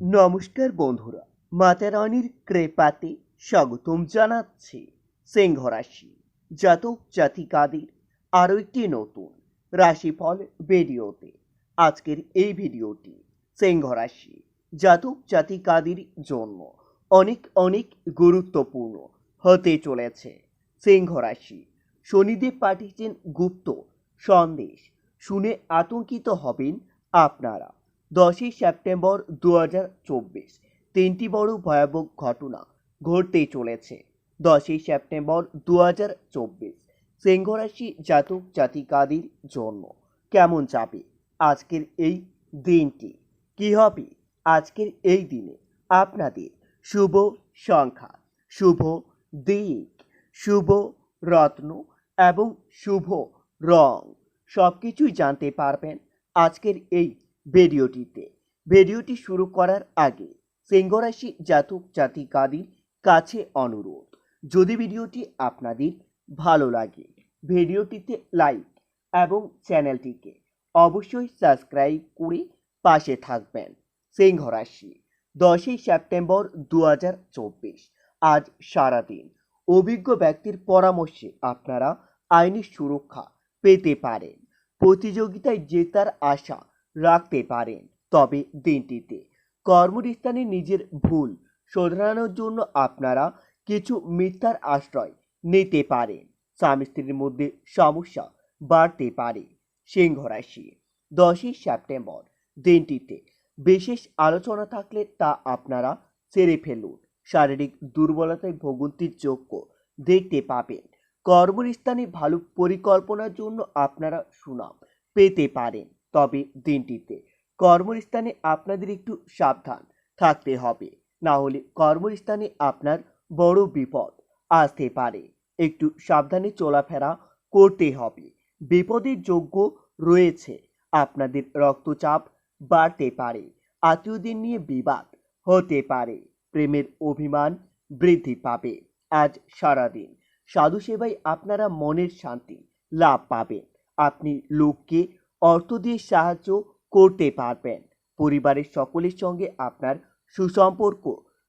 নমস্কার বন্ধুরা মাতা রানীর কৃপাতে স্বাগতম জানাচ্ছি সিংহ রাশি জাতক জাতিকাদের আরও একটি নতুন রাশিফল ভিডিওতে। আজকের এই ভিডিওটি সিংহ রাশি জাতক জাতিকাদের জন্য অনেক অনেক গুরুত্বপূর্ণ হতে চলেছে। সিংহ রাশি শনিদেব পাঠিয়েছেন গুপ্ত সন্দেশ, শুনে আতঙ্কিত হবেন আপনারা। দশই সেপ্টেম্বর দু চব্বিশ। তিনটি বড় ভয়াবহ ঘটনা ঘটতে চলেছে। দশই সেপ্টেম্বর দু হাজার চব্বিশ, সিংহরাশি জাতক জাতিকাদের জন্য কেমন যাবে আজকের এই দিনটি? কী হবে আজকের এই দিনে? আপনাদের শুভ সংখ্যা, শুভ দিক, শুভ রত্ন এবং শুভ রং। সব কিছুই জানতে পারবেন আজকের এই ভিডিওটিতে। ভিডিওটি শুরু করার আগে সিংহরাশি জাতক জাতিকাদের কাছে অনুরোধ, যদি ভিডিওটি আপনাদের ভালো লাগে, ভিডিওটিতে লাইক এবং চ্যানেলটিকে অবশ্যই সাবস্ক্রাইব করে পাশে থাকবেন সিংহরাশি, দশই সেপ্টেম্বর দু হাজার চব্বিশ। আজ সারাদিন অভিজ্ঞ ব্যক্তির পরামর্শে আপনারা আইনি সুরক্ষা পেতে পারেন। প্রতিযোগিতায় জেতার আশা রাখতে পারেন। তবে দিনটিতে কর্মস্থানে নিজের ভুল শোধরানোর জন্য আপনারা কিছু মিথ্যার আশ্রয় নিতে পারেন। স্বামী স্ত্রীর মধ্যে সমস্যা বাড়তে পারে। সিংহ রাশি, দশই সেপ্টেম্বর। দিনটিতে বিশেষ আলোচনা থাকলে তা আপনারা সেরে ফেলুন। শারীরিক দুর্বলতায় ভোগান্তির যোগ্য দেখতে পাবেন। কর্মস্থানে ভালো পরিকল্পনার জন্য আপনারা সুনাম পেতে পারেন। তবে দিনটিতে কর্মস্থানে আপনাদের একটু সাবধান থাকতে হবে। না হলে কর্মস্থানে আপনার বড় বিপদ আসতে পারে। একটু সাবধানে চলাফেরা করতে হবে। বিপদের যোগ্য রয়েছে। আপনাদের রক্তচাপ বাড়তে পারে। আত্মীয়দের নিয়ে বিবাদ হতে পারে। প্রেমের অভিমান বৃদ্ধি পাবে। আজ সারাদিন সাধু সেবায় আপনারা মনের শান্তি লাভ পাবেন। আপনি লোককে অর্থ দিয়ে সাহায্য করতে পারবেন। পরিবারের সকলের সঙ্গে আপনার সুসম্পর্ক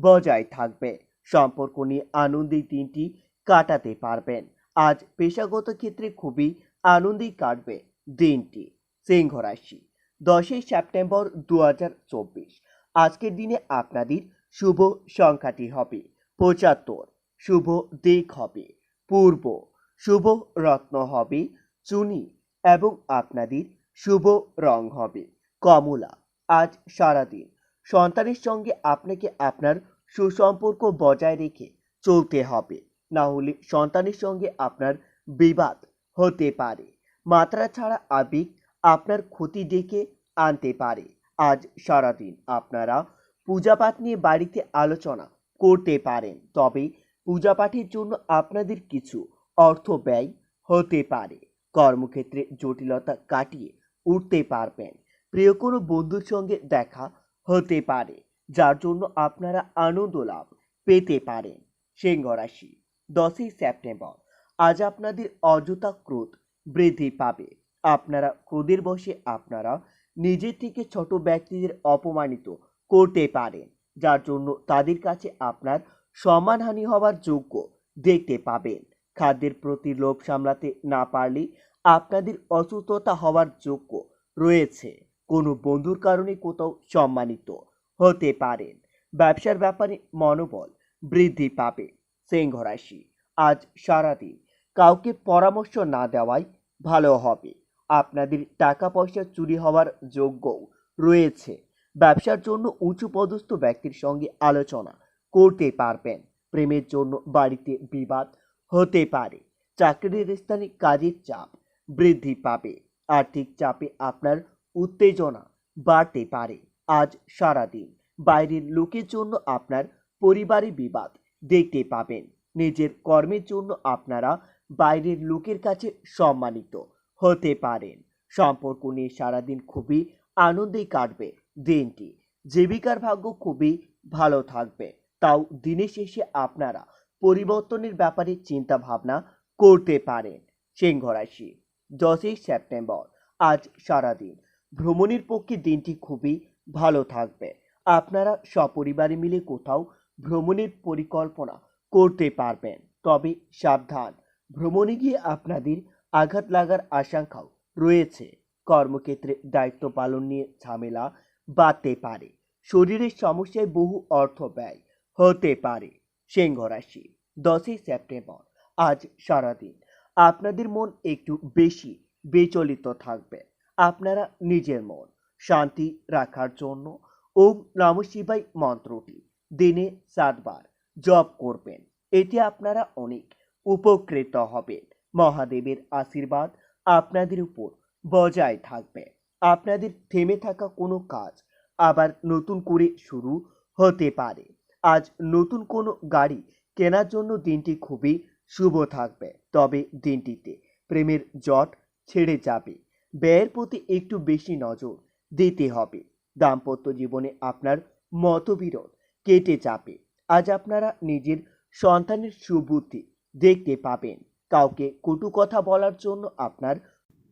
বজায় থাকবে। সম্পর্ক নিয়ে আনন্দের দিনটি কাটাতে পারবেন। আজ পেশাগত ক্ষেত্রে খুবই আনন্দই কাটবে দিনটি। সিংহ রাশি, দশই সেপ্টেম্বর দু হাজার চব্বিশ। আজকের দিনে আপনাদের শুভ সংখ্যাটি হবে পঁচাত্তর। শুভ দিক হবে পূর্ব। শুভ রত্ন হবে চুনি। এবং আপনাদের শুভ রং হবে। কমলা, আজ সারাদিন। সন্তানের সঙ্গে আপনাকে আপনার সুসম্পর্ক বজায় রেখে চলতে হবে। না হলে সন্তানের সঙ্গে আপনার বিবাদ হতে পারে। মাত্রা ছাড়া আবেগ আপনার ক্ষতি ডেকে আনতে পারে। আজ সারাদিন আপনারা পূজাপাঠ নিয়ে বাড়িতে আলোচনা করতে পারেন। তবে পূজাপাঠের জন্য আপনাদের কিছু অর্থ ব্যয় হতে পারে। কর্মক্ষেত্রে জটিলতা কাটিয়ে উঠতে পারবেন। প্রিয় কোনো বন্ধুর সঙ্গে দেখা হতে পারে, যার জন্য আপনারা আনন্দ লাভ পেতে পারেন। সিংহ রাশি, দশই সেপ্টেম্বর। আজ আপনাদের অযথা ক্রোধ বৃদ্ধি পাবে। আপনারা ক্রোধের বসে আপনারা নিজের থেকে ছোট ব্যক্তিদের অপমানিত করতে পারেন, যার জন্য তাদের কাছে আপনার সম্মানহানি হওয়ার যোগ্য দেখতে পাবেন। খাদ্যের প্রতি লোভ সামলাতে না পারলে আপনাদের অসুস্থতা হওয়ার যোগ্য রয়েছে। কোনো বন্ধুর কারণে কোথাও সম্মানিত হতে পারেন। ব্যবসার ব্যাপারে মনোবল বৃদ্ধি পাবে। সিংহ রাশি, আজ সারাদিন কাউকে পরামর্শ না দেওয়াই ভালো হবে। আপনাদের টাকা পয়সা চুরি হওয়ার যোগ্যও রয়েছে। ব্যবসার জন্য উঁচু পদস্থ ব্যক্তির সঙ্গে আলোচনা করতে পারবেন। প্রেমের জন্য বাড়িতে বিবাদ হতে পারে। চাকরির স্থানে কাজের চাপ বৃদ্ধি পাবে। আর্থিক চাপে আপনার উত্তেজনা বাড়তে পারে। আজ সারাদিন বাইরের লোকের জন্য আপনার পরিবারে বিবাদ দেখতে পাবেন। নিজের কর্মের জন্য আপনারা বাইরের লোকের কাছে সম্মানিত হতে পারেন। সম্পর্ক নিয়ে সারাদিন খুবই আনন্দে কাটবে দিনটি। জীবিকার ভাগ্য খুবই ভালো থাকবে। তাও দিনের শেষে আপনারা পরিবর্তনের ব্যাপারে চিন্তা ভাবনা করতে পারেন। সিংহ রাশি দশই সেপ্টেম্বর, আজ সারাদিন। ভ্রমণের পক্ষে দিনটি খুবই ভালো থাকবে। আপনারা সপরিবারে মিলে কোথাও ভ্রমণের পরিকল্পনা করতে পারবেন। তবে সাবধান, ভ্রমণে গিয়ে আপনাদের আঘাত লাগার আশঙ্কাও রয়েছে। কর্মক্ষেত্রে দায়িত্ব পালন নিয়ে ঝামেলা বাড়তে পারে। শরীরের সমস্যায় বহু অর্থ ব্যয় হতে পারে। সিংহ রাশি দশই সেপ্টেম্বর। আজ সারাদিন। আপনাদের মন একটু বেশি বিচলিত থাকবে। আপনারা নিজের মন শান্তি রাখার জন্য ওম নম শিবাই মন্ত্রটি দিনে সাতবার জপ করবেন। এতে আপনারা অনেক উপকৃত হবেন। মহাদেবের আশীর্বাদ আপনাদের উপর বজায় থাকবে। আপনাদের থেমে থাকা কোনো কাজ আবার নতুন করে শুরু হতে পারে। আজ নতুন কোনো গাড়ি কেনার জন্য দিনটি খুবই শুভ থাকবে। তবে দিনটিতে প্রেমের জট ছেড়ে যাবে। ব্যয়ের প্রতি একটু বেশি নজর দিতে হবে। দাম্পত্য জীবনে আপনার মতবিরোধ কেটে যাবে। আজ আপনারা নিজের সন্তানের সুবুদ্ধি দেখতে পাবেন। কাউকে কটু কথা বলার জন্য আপনার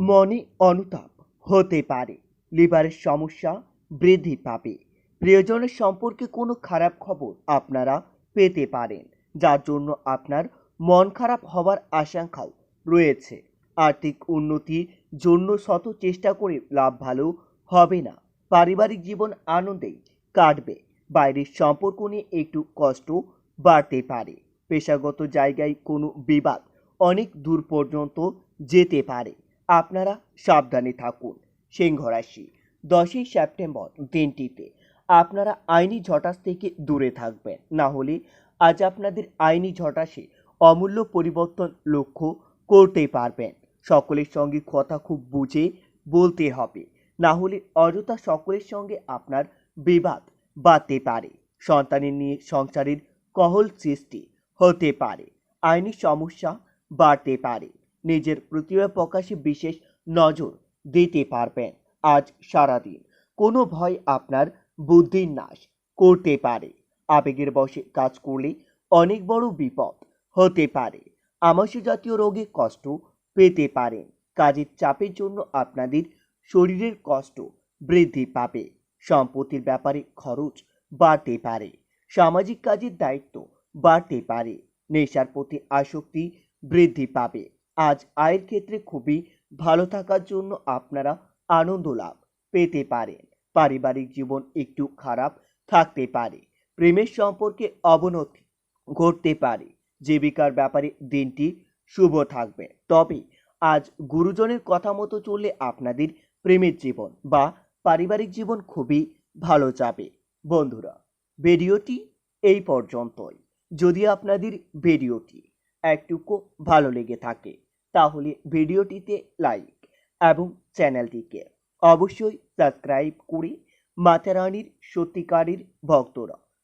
মনে অনুতাপ হতে পারে। লিভারের সমস্যা বৃদ্ধি পাবে। প্রিয়জনের সম্পর্কে কোনো খারাপ খবর আপনারা পেতে পারেন। যার জন্য আপনার মন খারাপ হওয়ার আশঙ্কাও রয়েছে। আর্থিক উন্নতির জন্য শত চেষ্টা করে লাভ ভালো হবে না। পারিবারিক জীবন আনন্দেই কাটবে। বাইরের সম্পর্ক নিয়ে একটু কষ্ট বাড়তে পারে। পেশাগত জায়গায় কোনো বিবাদ অনেক দূর পর্যন্ত যেতে পারে। আপনারা সাবধানে থাকুন। সিংহ রাশি দশই সেপ্টেম্বর দিনটিতে আপনারা আইনি ঝটাস থেকে দূরে থাকবেন। না হলে আজ আপনাদের আইনি ঝটাসে অমূল্য পরিবর্তন লক্ষ্য করতে পারবেন। সকলের সঙ্গে কথা খুব বুঝে বলতে হবে। না হলে অযথা সকলের সঙ্গে আপনার বিবাদ বাড়তে পারে। সন্তানের নিয়ে সংসারের কহল সৃষ্টি হতে পারে। আইনি সমস্যা বাড়তে পারে। নিজের প্রতিভা প্রকাশে বিশেষ নজর দিতে পারবেন। আজ সারাদিন কোনো ভয় আপনার বুদ্ধির নাশ করতে পারে। আবেগের বশে কাজ করলে অনেক বড় বিপদ হতে পারে। আমাশয় জাতীয় রোগে কষ্ট পেতে পারেন কাজের চাপের জন্য আপনাদের শরীরের কষ্ট বৃদ্ধি পাবে। সম্পত্তির ব্যাপারে খরচ বাড়তে পারে। সামাজিক কাজের দায়িত্ব বাড়তে পারে। নেশার প্রতি আসক্তি বৃদ্ধি পাবে। আজ আয়ের ক্ষেত্রে খুবই ভালো থাকার জন্য আপনারা আনন্দ লাভ পেতে পারেন। পারিবারিক জীবন একটু খারাপ থাকতে পারে। প্রেমের সম্পর্কে অবনতি ঘটতে পারে। জীবিকার ব্যাপারে দিনটি শুভ থাকবে। তবে আজ গুরুজনের কথা মতো চললে আপনাদের প্রেমের জীবন বা পারিবারিক জীবন খুবই ভালো যাবে। বন্ধুরা, ভিডিওটি এই পর্যন্তই। যদি আপনাদের ভিডিওটি একটুকু ভালো লেগে থাকে, তাহলে ভিডিওটিতে লাইক এবং চ্যানেলটিকে অবশ্যই সাবস্ক্রাইব করে মাতারানির সত্যিকারের ভক্তরা